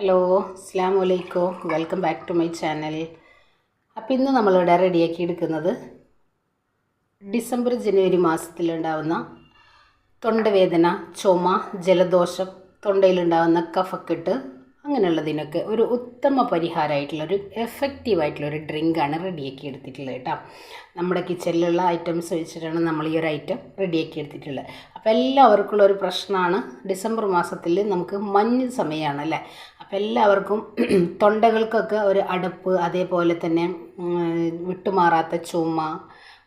Hello അസ്സാം വലൈക്കോ welcome back to my channel. അപ്പോൾ ഇന്ന് നമ്മളിവിടെ റെഡിയാക്കി എടുക്കുന്നത് ഡിസംബർ ജനുവരി മാസത്തിലുണ്ടാവുന്ന തൊണ്ടവേദന ചുമ ജലദോഷം തൊണ്ടയിലുണ്ടാവുന്ന കഫക്കെട്ട് അങ്ങനെയുള്ളതിനൊക്കെ ഒരു ഉത്തമ പരിഹാരമായിട്ടുള്ളൊരു എഫക്റ്റീവായിട്ടുള്ളൊരു ഡ്രിങ്കാണ് റെഡിയാക്കി എടുത്തിട്ടുള്ളത് കേട്ടോ. നമ്മുടെ കിച്ചണിലുള്ള ഐറ്റംസ് വെച്ചിട്ടാണ് നമ്മൾ ഈ ഒരു ഐറ്റം റെഡിയാക്കി എടുത്തിട്ടുള്ളത്. അപ്പോൾ എല്ലാവർക്കുള്ള ഒരു പ്രശ്നമാണ് ഡിസംബർ മാസത്തിൽ നമുക്ക് മഞ്ഞ് സമയമാണ് അല്ലേ? അപ്പോൾ എല്ലാവർക്കും തൊണ്ടകൾക്കൊക്കെ ഒരു അടപ്പ് അതേപോലെ തന്നെ വിട്ടുമാറാത്ത ചുമ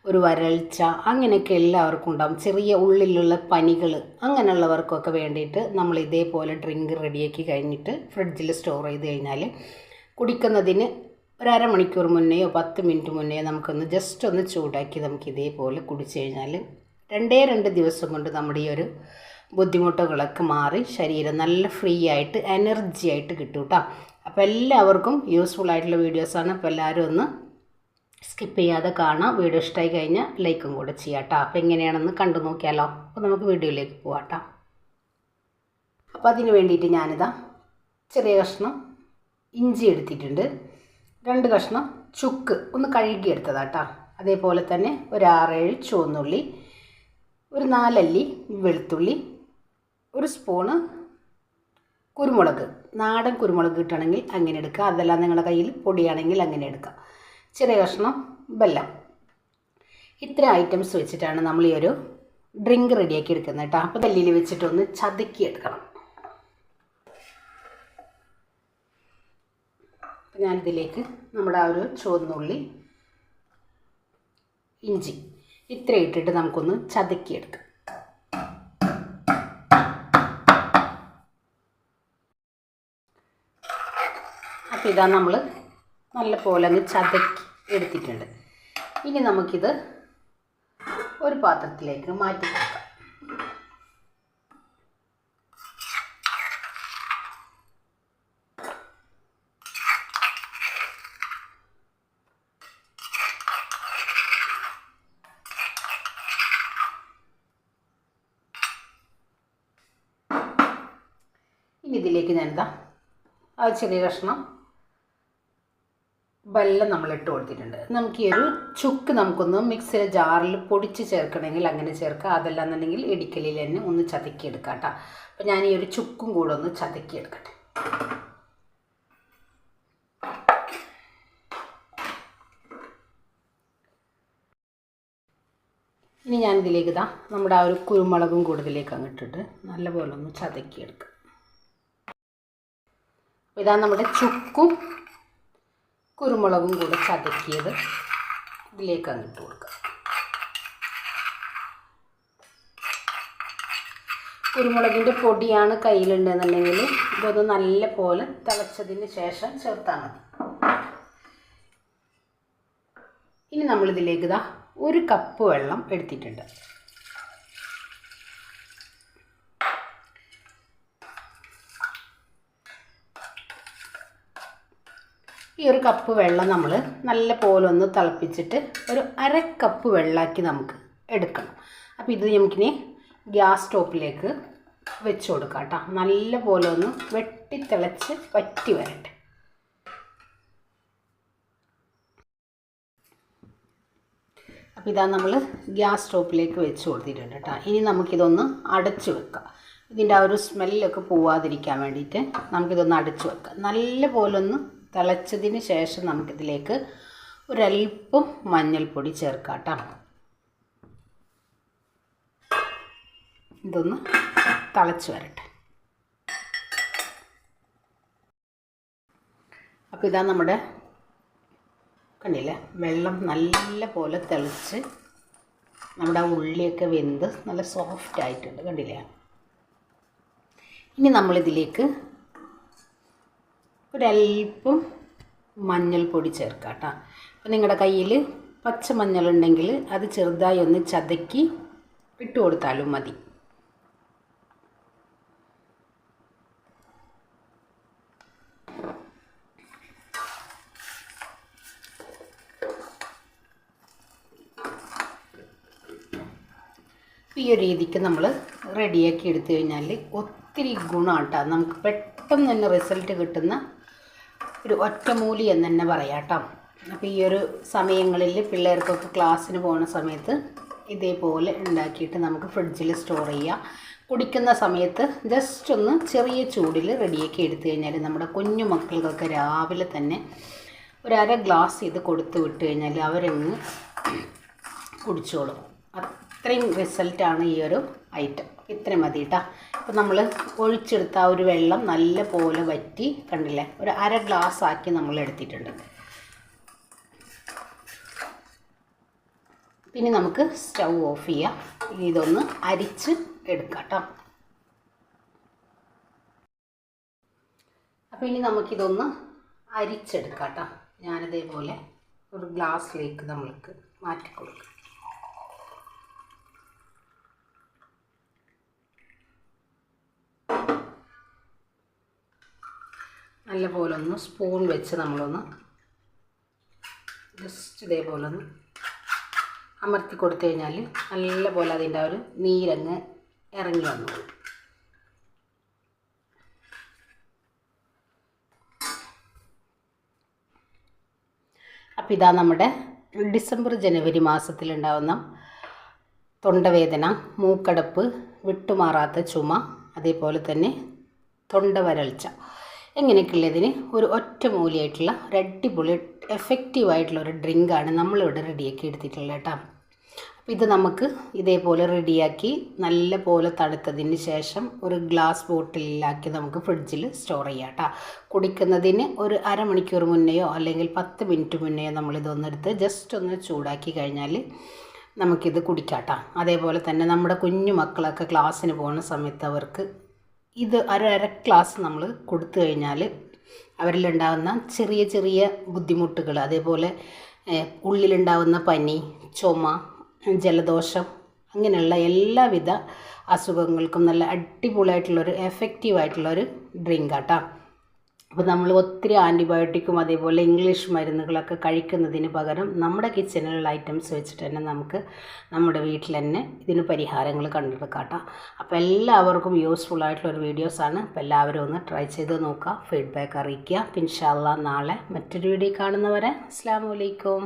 ഒരു വരൾച്ച അങ്ങനെയൊക്കെ എല്ലാവർക്കും ഉണ്ടാകും ചെറിയ ഉള്ളിലുള്ള പനികൾ അങ്ങനെയുള്ളവർക്കൊക്കെ വേണ്ടിയിട്ട് നമ്മൾ ഇതേപോലെ ഡ്രിങ്ക് റെഡിയാക്കി കഴിഞ്ഞിട്ട് ഫ്രിഡ്ജിൽ സ്റ്റോർ ചെയ്ത് കഴിഞ്ഞാൽ കുടിക്കുന്നതിന് ഒരു അരമണിക്കൂർ മുന്നെയോ പത്ത് മിനിറ്റ് മുന്നേ നമുക്കൊന്ന് ജസ്റ്റ് ഒന്ന് ചൂടാക്കി നമുക്ക് ഇതേപോലെ കുടിച്ചു കഴിഞ്ഞാൽ രണ്ടേ രണ്ട് ദിവസം കൊണ്ട് നമ്മുടെ ഈ ഒരു ബുദ്ധിമുട്ടുകളൊക്കെ മാറി ശരീരം നല്ല ഫ്രീ ആയിട്ട് എനർജി ആയിട്ട് കിട്ടും കേട്ടോ അപ്പോൾ എല്ലാവർക്കും യൂസ്ഫുൾ ആയിട്ടുള്ള വീഡിയോസാണ് അപ്പോൾ എല്ലാവരും ഒന്ന് സ്കിപ്പ് ചെയ്യാതെ കാണാം. വീഡിയോ ഇഷ്ടമായി കഴിഞ്ഞാൽ ലൈക്കും കൂടെ ചെയ്യാം കേട്ടോ അപ്പോൾ എങ്ങനെയാണെന്ന് കണ്ടു നോക്കിയാലോ. അപ്പോൾ നമുക്ക് വീഡിയോയിലേക്ക് പോവാം കേട്ടോ അപ്പോൾ അതിന് വേണ്ടിയിട്ട് ഞാനിതാ ചെറിയ കഷ്ണം ഇഞ്ചി എടുത്തിട്ടുണ്ട്. രണ്ട് കഷ്ണം ചുക്ക് ഒന്ന് കഴുകി എടുത്തതാട്ടോ അതേപോലെ തന്നെ ഒരു ആറേഴ് ചുവന്നുള്ളി ഒരു നാലല്ലി വെളുത്തുള്ളി ഒരു സ്പൂണ് കുരുമുളക്. നാടൻ കുരുമുളക് കിട്ടണമെങ്കിൽ അങ്ങനെ എടുക്കുക. അതെല്ലാം നിങ്ങളുടെ കയ്യിൽ പൊടിയാണെങ്കിൽ അങ്ങനെ എടുക്കാം ചെറിയ കഷ്ണം ബെല്ലം. ഇത്ര ഐറ്റംസ് വെച്ചിട്ടാണ് നമ്മൾ ഈ ഒരു ഡ്രിങ്ക് റെഡിയാക്കി എടുക്കുന്നത് കേട്ടോ അപ്പോൾ കല്ലിൽ വെച്ചിട്ടൊന്ന് ചതുക്കി എടുക്കണം. അപ്പം ഞാനിതിലേക്ക് നമ്മുടെ ആ ഒരു ചുവന്നുള്ളി ഇഞ്ചി ഇത്ര ഇട്ടിട്ട് നമുക്കൊന്ന് ചതുക്കിയെടുക്കാം അപ്പോൾ ഇതാ നമ്മൾ നല്ല പോലെ ഒന്ന് ചതക്കി എടുത്തിട്ടുണ്ട്. ഇനി നമുക്കിത് ഒരു പാത്രത്തിലേക്ക് മാറ്റി കൊടുക്കാം. ഇനി ഇതിലേക്ക് ഞാൻ എന്താ ചെറിയ കഷ്ണം വെള്ളം നമ്മൾ ഇട്ട് കൊടുത്തിട്ടുണ്ട്. നമുക്ക് ഈ ഒരു ചുക്ക് നമുക്കൊന്ന് മിക്സിയുടെ ജാറിൽ പൊടിച്ച് ചേർക്കണമെങ്കിൽ അങ്ങനെ ചേർക്കുക അതല്ല എന്നുണ്ടെങ്കിൽ ഇടിക്കലിൽ തന്നെ ഒന്ന് ചതക്കിയെടുക്കാം കേട്ടോ അപ്പോൾ ഞാൻ ഈ ഒരു ചുക്കും കൂടെ ഒന്ന് ചതക്കിയെടുക്കട്ടെ. ഇനി ഞാൻ ഇതിലേക്ക് ഇതാ നമ്മുടെ ആ ഒരു കുരുമുളകും കൂടുതലേക്ക് അങ്ങിട്ടിട്ട് നല്ലപോലെ ഒന്ന് ചതക്കി എടുക്കാം അപ്പോൾ ഇതാ നമ്മുടെ ചുക്കും കുരുമുളകും കൂടെ ചതക്കിയത് ഇതിലേക്ക് അങ്ങ് ഇട്ട് കൊടുക്കുക കുരുമുളകിന്റെ പൊടിയാണ് കയ്യിലുണ്ടെന്നുണ്ടെങ്കിൽ ഇതൊന്ന് നല്ല പോലെ തിളച്ചതിന് ശേഷം ചേർത്താൽ മതി. ഇനി നമ്മളിതിലേക്ക് ഇതാ ഒരു കപ്പ് വെള്ളം എടുത്തിട്ടുണ്ട്. ഈ ഒരു കപ്പ് വെള്ളം നമ്മൾ നല്ല പോലെ ഒന്ന് തിളപ്പിച്ചിട്ട് ഒരു അര കപ്പ് വെള്ളമാക്കി നമുക്ക് എടുക്കണം. അപ്പോൾ ഇത് നമുക്കിനി ഗ്യാസ് സ്റ്റോപ്പിലേക്ക് വെച്ച് കൊടുക്കാം കേട്ടോ. നല്ല പോലെ ഒന്ന് വെട്ടിത്തിളച്ച് വറ്റി വരട്ടെ. അപ്പോൾ ഇതാ നമ്മൾ ഗ്യാസ് സ്റ്റോപ്പിലേക്ക് വെച്ച് കൊടുത്തിട്ടുണ്ട് കേട്ടോ. ഇനി നമുക്കിതൊന്ന് അടച്ചു വെക്കാം. ഇതിന്റെ ആ ഒരു സ്മെല്ലൊക്കെ പോവാതിരിക്കാൻ വേണ്ടിയിട്ട് നമുക്കിതൊന്ന് അടച്ചു വെക്കാം. നല്ല പോലെ ഒന്ന് തിളച്ചതിന് ശേഷം നമുക്കിതിലേക്ക് ഒരല്പം മഞ്ഞൾപ്പൊടി ചേർക്കാം കേട്ടോ ഇതൊന്ന് തിളച്ച് വരട്ടെ. അപ്പോൾ ഇതാ നമ്മുടെ കണ്ടില്ലേ വെള്ളം നല്ല പോലെ തിളച്ച് നമ്മുടെ ആ ഉള്ളിയൊക്കെ വെന്ത് നല്ല സോഫ്റ്റ് ആയിട്ടുണ്ട് കണ്ടില്ലേ. ഇനി നമ്മളിതിലേക്ക് ഒരല്പം മഞ്ഞൾപ്പൊടി ചേർക്കാം കേട്ടോ അപ്പം നിങ്ങളുടെ കയ്യിൽ പച്ചമഞ്ഞൾ ഉണ്ടെങ്കിൽ അത് ചെറുതായി ഒന്ന് ചതക്കി ഇട്ട് കൊടുത്താലും മതി. ഈ ഒരു രീതിക്ക് നമ്മൾ റെഡിയാക്കി എടുത്തു കഴിഞ്ഞാൽ ഒത്തിരി ഗുണമാണ് കേട്ടോ നമുക്ക് പെട്ടെന്ന് തന്നെ റിസൾട്ട് കിട്ടുന്ന ഒരു ഒറ്റമൂലി എന്ന് തന്നെ പറയാം കേട്ടോ. അപ്പോൾ ഈ ഒരു സമയങ്ങളിൽ പിള്ളേർക്കൊക്കെ ക്ലാസ്സിന് പോകുന്ന സമയത്ത് ഇതേപോലെ ഉണ്ടാക്കിയിട്ട് നമുക്ക് ഫ്രിഡ്ജിൽ സ്റ്റോർ ചെയ്യാം. കുടിക്കുന്ന സമയത്ത് ജസ്റ്റ് ഒന്ന് ചെറിയ ചൂടിൽ റെഡിയാക്കി എടുത്തു കഴിഞ്ഞാൽ നമ്മുടെ കുഞ്ഞു മക്കൾക്കൊക്കെ രാവിലെ തന്നെ ഒരു അര ഗ്ലാസ് ഇത് കൊടുത്തു വിട്ട് കഴിഞ്ഞാൽ അവരങ്ങ് കുടിച്ചോളും. അത്രയും റിസൾട്ടാണ് ഈ ഒരു ഐറ്റം ഇത്രയും മതി കേട്ടോ ഇപ്പം നമ്മൾ ഒഴിച്ചെടുത്ത ആ ഒരു വെള്ളം നല്ല പോലെ വറ്റി കണ്ടില്ലേ ഒരു അര ഗ്ലാസ് ആക്കി നമ്മൾ എടുത്തിട്ടുണ്ട്. പിന്നെ നമുക്ക് സ്റ്റൗ ഓഫ് ചെയ്യാം. ഇതൊന്ന് അരിച്ച് എടുക്കാം കേട്ടോ അപ്പോൾ ഇനി നമുക്കിതൊന്ന് അരിച്ചെടുക്കാം കേട്ടോ ഞാനിതേപോലെ ഒരു ഗ്ലാസ്സിലേക്ക് നമ്മൾക്ക് മാറ്റി കൊടുക്കാം നല്ല പോലെ ഒന്ന് സ്പൂൺ വെച്ച് നമ്മളൊന്ന് ജസ്റ്റ് ഇതേപോലെ ഒന്ന് അമർത്തി കൊടുത്തു കഴിഞ്ഞാൽ നല്ലപോലെ അതിന്റെ ഒരു നീരങ്ങ് ഇറങ്ങി വന്നു അപ്പോൾ ഇതാ നമ്മുടെ ഡിസംബർ ജനുവരി മാസത്തിലുണ്ടാവുന്ന തൊണ്ടവേദന മൂക്കടപ്പ് വിട്ടുമാറാത്ത ചുമ അതേപോലെ തന്നെ തൊണ്ട വരൾച്ച എങ്ങനെയൊക്കെയുള്ളതിന് ഒരു ഒറ്റ ഒറ്റമൂലിയായിട്ടുള്ള ഒരു അടിപൊളി എഫക്റ്റീവായിട്ടുള്ള ഒരു ഡ്രിങ്കാണ് നമ്മളിവിടെ റെഡിയാക്കി എടുത്തിട്ടുള്ളത് കേട്ടോ. അപ്പോൾ ഇത് നമുക്ക് ഇതേപോലെ റെഡിയാക്കി നല്ല പോലെ തണുത്തതിന് ശേഷം ഒരു ഗ്ലാസ് ബോട്ടിലാക്കി നമുക്ക് ഫ്രിഡ്ജിൽ സ്റ്റോർ ചെയ്യാം കേട്ടോ. കുടിക്കുന്നതിന് ഒരു അരമണിക്കൂർ മുന്നെയോ അല്ലെങ്കിൽ പത്ത് മിനിറ്റ് മുന്നെയോ നമ്മളിതൊന്നെടുത്ത് ജസ്റ്റ് ഒന്ന് ചൂടാക്കി കഴിഞ്ഞാൽ നമുക്കിത് കുടിക്കാം കേട്ടോ. അതേപോലെ തന്നെ നമ്മുടെ കുഞ്ഞു മക്കളൊക്കെ ക്ലാസ്സിന് പോകുന്ന സമയത്ത് അവർക്ക് ഇത് അരര അര ഗ്ലാസ് നമ്മൾ കൊടുത്തു കഴിഞ്ഞാൽ അവരിലുണ്ടാകുന്ന ചെറിയ ചെറിയ ബുദ്ധിമുട്ടുകൾ അതേപോലെ ഉള്ളിലുണ്ടാകുന്ന പനി ചുമ ജലദോഷം അങ്ങനെയുള്ള എല്ലാവിധ അസുഖങ്ങൾക്കും നല്ല അടിപൊളിയായിട്ടുള്ളൊരു എഫക്റ്റീവായിട്ടുള്ളൊരു ഡ്രിങ്ക് കേട്ടോ അപ്പോൾ നമ്മൾ ഒത്തിരി ആന്റിബയോട്ടിക്കും അതേപോലെ ഇംഗ്ലീഷ് മരുന്നുകളൊക്കെ കഴിക്കുന്നതിന് പകരം നമ്മുടെ കിച്ചണിലുള്ള ഐറ്റംസ് വെച്ചിട്ട് തന്നെ നമുക്ക് നമ്മുടെ വീട്ടിൽ തന്നെ ഇതിന് പരിഹാരങ്ങൾ കണ്ടെടുക്കാം അപ്പോൾ എല്ലാവർക്കും യൂസ്ഫുൾ ആയിട്ടുള്ള വീഡിയോസാണ് അപ്പോൾ എല്ലാവരും ഒന്ന് ട്രൈ ചെയ്ത് നോക്കുക ഫീഡ്ബാക്ക് അറിയിക്കുക. പിൻഷാല്ല നാളെ മറ്റൊരു വീഡിയോ കാണുന്നവരെ അസ്സാം വലൈക്കും